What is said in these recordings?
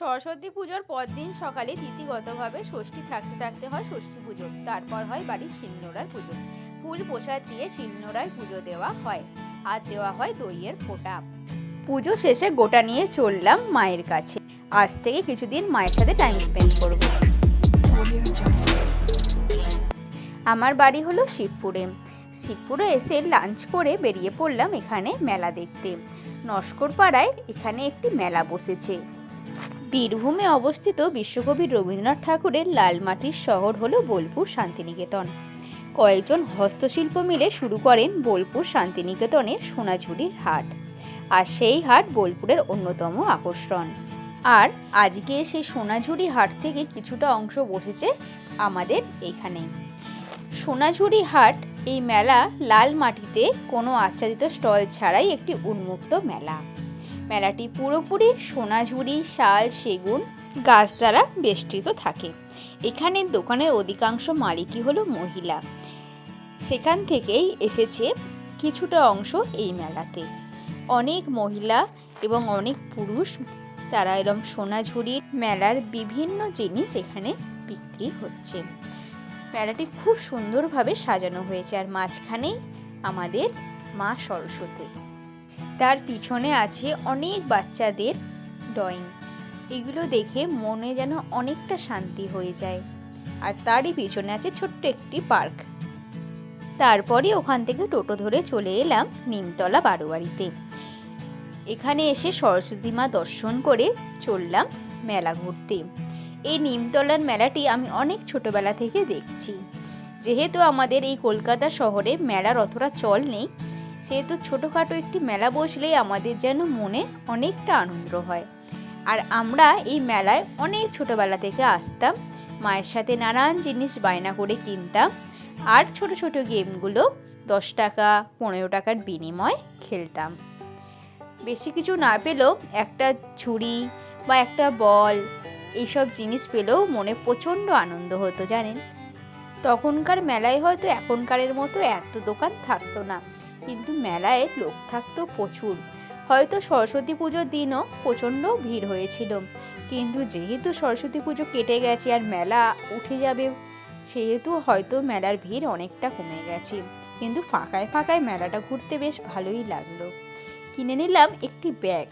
সরস্বতী পুজোর পরদিন সকালে রীতিগতভাবে ষষ্ঠী থাকতে থাকতে হয় ষষ্ঠী পুজো। তারপর হয় বাড়ির শিলনোড়ার পুজো। ফুল প্রসাদ দিয়ে শিলনোড়ায় পুজো দেওয়া হয় আর দেওয়া হয় দইয়ের ফোঁটা। পুজো শেষে গোটা নিয়ে চললাম মায়ের কাছে। আজ থেকে কিছুদিন মায়ের সাথে টাইম স্পেন্ড করব। আমার বাড়ি হলো শিবপুরে। শিবপুরে এসে লাঞ্চ করে বেরিয়ে পড়লাম এখানে মেলা দেখতে। নস্কর পাড়ায় এখানে একটি মেলা বসেছে। বীরভূমে অবস্থিত বিশ্বকবি রবীন্দ্রনাথ ঠাকুরের লাল মাটির শহর হল বোলপুর শান্তিনিকেতন। কয়েকজন হস্তশিল্প মিলে শুরু করেন বোলপুর শান্তিনিকেতনের সোনাঝুরির হাট। আর সেই হাট বোলপুরের অন্যতম আকর্ষণ। আর আজকে সেই সোনাঝুরি হাট থেকে কিছুটা অংশ বসেছে আমাদের এখানে সোনাঝুরি হাট, এই মেলা লাল মাটিতে কোনো আচ্ছাদিত স্টল ছাড়াই একটি উন্মুক্ত মেলা। মেলাটি পুরোপুরি সোনাঝুরি, শাল, সেগুন, গাছ দ্বারা বেষ্টিত থাকে। এখানে দোকানের অধিকাংশ মালিকই হলো মহিলা। সেখান থেকেই এসেছে কিছুটা অংশ এই মেলাতে। অনেক মহিলা এবং অনেক পুরুষ তারা এরম সোনাঝুরির মেলার বিভিন্ন জিনিস এখানে বিক্রি হচ্ছে। মেলাটি খুব সুন্দরভাবে সাজানো হয়েছে। আর মাঝখানেই আমাদের মা সরস্বতী। তার পিছনে আছে অনেক বাচ্চাদের ড্রয়িং। এগুলো দেখে মনে যেন অনেকটা শান্তি হয়ে যায়। আর তারই পিছনে আছে ছোট্ট একটি পার্ক। তারপরে ওখান থেকে টোটো ধরে চলে এলাম নিমতলা বারোয়ারিতে। এখানে এসে সরস্বতী মা দর্শন করে চললাম মেলা ঘুরতে। এই নিমতলার মেলাটি আমি অনেক ছোটবেলা থেকে দেখছি। যেহেতু আমাদের এই কলকাতা শহরে মেলার অতটা চল নেই সেহেতু ছোটোখাটো একটি মেলা বসলেই আমাদের যেন মনে অনেকটা আনন্দ হয়। আর আমরা এই মেলায় অনেক ছোটোবেলা থেকে আসতাম, মায়ের সাথে নানান জিনিস বায়না করে কিনতাম আর ছোট ছোট গেমগুলো দশ টাকা, পনেরো টাকার বিনিময় খেলতাম। বেশি কিছু না পেলেও একটা ছুরি বা একটা বল এইসব জিনিস পেলেও মনে প্রচণ্ড আনন্দ হতো, জানেন? তখনকার মেলায় হয়তো এখনকারের মতো এত দোকান থাকতো না। কিন্তু মেলায় লোক থাকতো প্রচুর। হয়তো সরস্বতী পুজোর দিনও প্রচণ্ড ভিড় হয়েছিল। কিন্তু যেহেতু সরস্বতী পুজো কেটে গেছে আর মেলা উঠে যাবে, সেহেতু হয়তো মেলার ভিড় অনেকটা কমে গেছে। কিন্তু ফাঁকায় ফাঁকায় মেলাটা ঘুরতে বেশ ভালোই লাগল। কিনে নিলাম একটি ব্যাগ।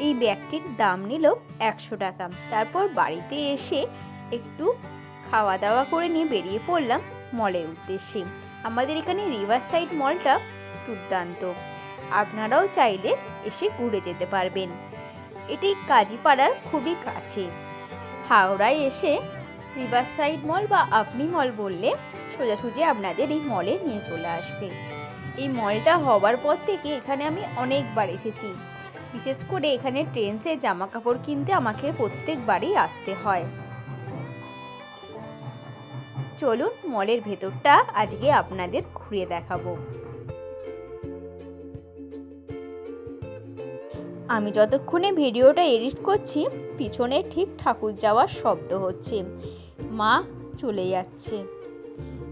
এই ব্যাগটির দাম নিল একশো টাকা। তারপর বাড়িতে এসে একটু খাওয়া দাওয়া করে নিয়ে বেরিয়ে পড়লাম মলের উদ্দেশ্যে। আমাদের এখানে রিভার সাইড মলটা দুর্দান্ত। আপনারাও চাইলে এসে ঘুরে যেতে পারবেন। এটি কাজীপাড়ার খুবই কাছে। হাওড়ায় এসে রিভার সাইড মল বা আপনি মল বললে সোজাসুজি আপনাদের এই মলে নিয়ে চলে আসবে। এই মলটা হওয়ার পর থেকে এখানে আমি অনেকবার এসেছি। বিশেষ করে এখানে ট্রেন্সে জামা কাপড় কিনতে আমাকে প্রত্যেকবারই আসতে হয়। চলুন মলের ভেতরটা আজকে আপনাদের ঘুরে দেখাবো। আমি যতক্ষণে ভিডিওটা এডিট করছি, পিছনে ঠিক ঠাকুর যাওয়ার শব্দ হচ্ছে। মা চলে যাচ্ছে।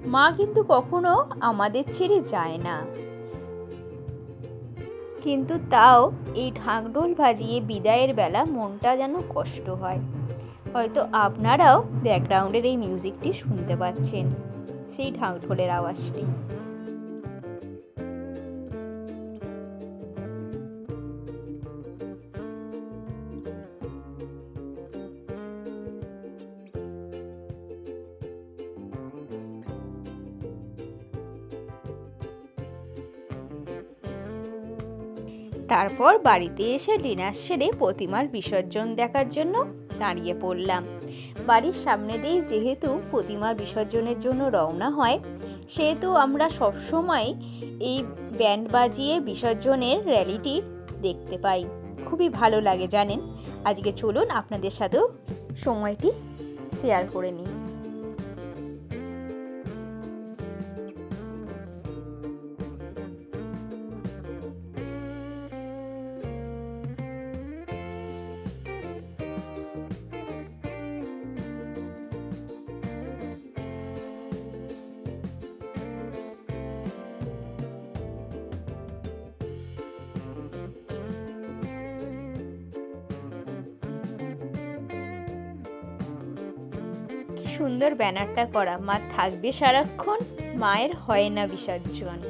মা কিন্তু কখনো আমাদের ছেড়ে যায় না। কিন্তু তাও এই ঢাকঢোল ভাজিয়ে বিদায়ের বেলা মনটা যেন কষ্ট হয়। হয়তো আপনারাও ব্যাকগ্রাউন্ডের এই মিউজিকটি শুনতে পাচ্ছেন, সেই ঢাকঢোলের আওয়াজটি। তারপর বাড়িতে এসে ডিনার সেরে প্রতিমার বিসর্জন দেখার জন্য দাঁড়িয়ে পড়লাম। বাড়ির সামনে দিয়ে যেহেতু প্রতিমার বিসর্জনের জন্য রওনা হয়, সেহেতু আমরা সবসময় এই ব্যান্ড বাজিয়ে বিসর্জনের র্যালিটি দেখতে পাই। খুবই ভালো লাগে, জানেন? আজকে চলুন আপনাদের সাথেও সময়টি শেয়ার করে নিই। সুন্দর ব্যানারটা করা। মা থাকবে সারাক্ষণ, মায়ের হয় না বিসর্জন।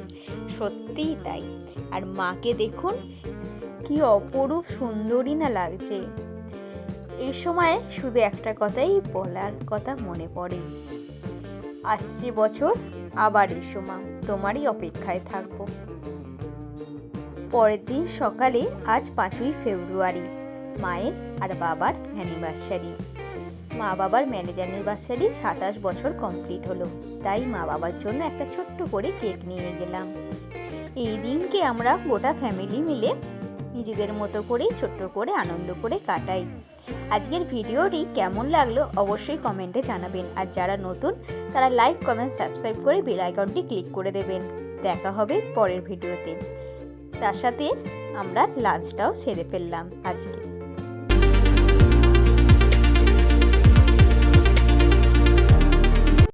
সত্যিই তাই। আর মাকে দেখুন, কি অপরূপ সুন্দরী না লাগছে। এই সময়ে শুধু একটা কথাই বলার কথা মনে পড়ে। আসছে বছর, আবার এসো মা, তোমারই অপেক্ষায় থাকব। পরের দিন সকালে, আজ পাঁচই ফেব্রুয়ারি, মায়ের আর বাবার অ্যানিভার্সারি মা বাবার ম্যারেজ অ্যানিভার্সারি সাতাশ বছর কমপ্লিট হলো। তাই মা বাবার জন্য একটা ছোট্ট করে কেক নিয়ে গেলাম। এই দিনকে আমরা গোটা ফ্যামিলি মিলে নিজেদের মতো করেই ছোট্ট করে আনন্দ করে কাটাই। আজকের ভিডিওটি কেমন লাগল অবশ্যই কমেন্টে জানাবেন। আর যারা নতুন, তারা লাইক, কমেন্ট, সাবস্ক্রাইব করে বেল আইকনটি ক্লিক করে দেবেন। দেখা হবে পরের ভিডিওতে। তার সাথে আমরা লাঞ্চটাও সেরে ফেললাম আজকে।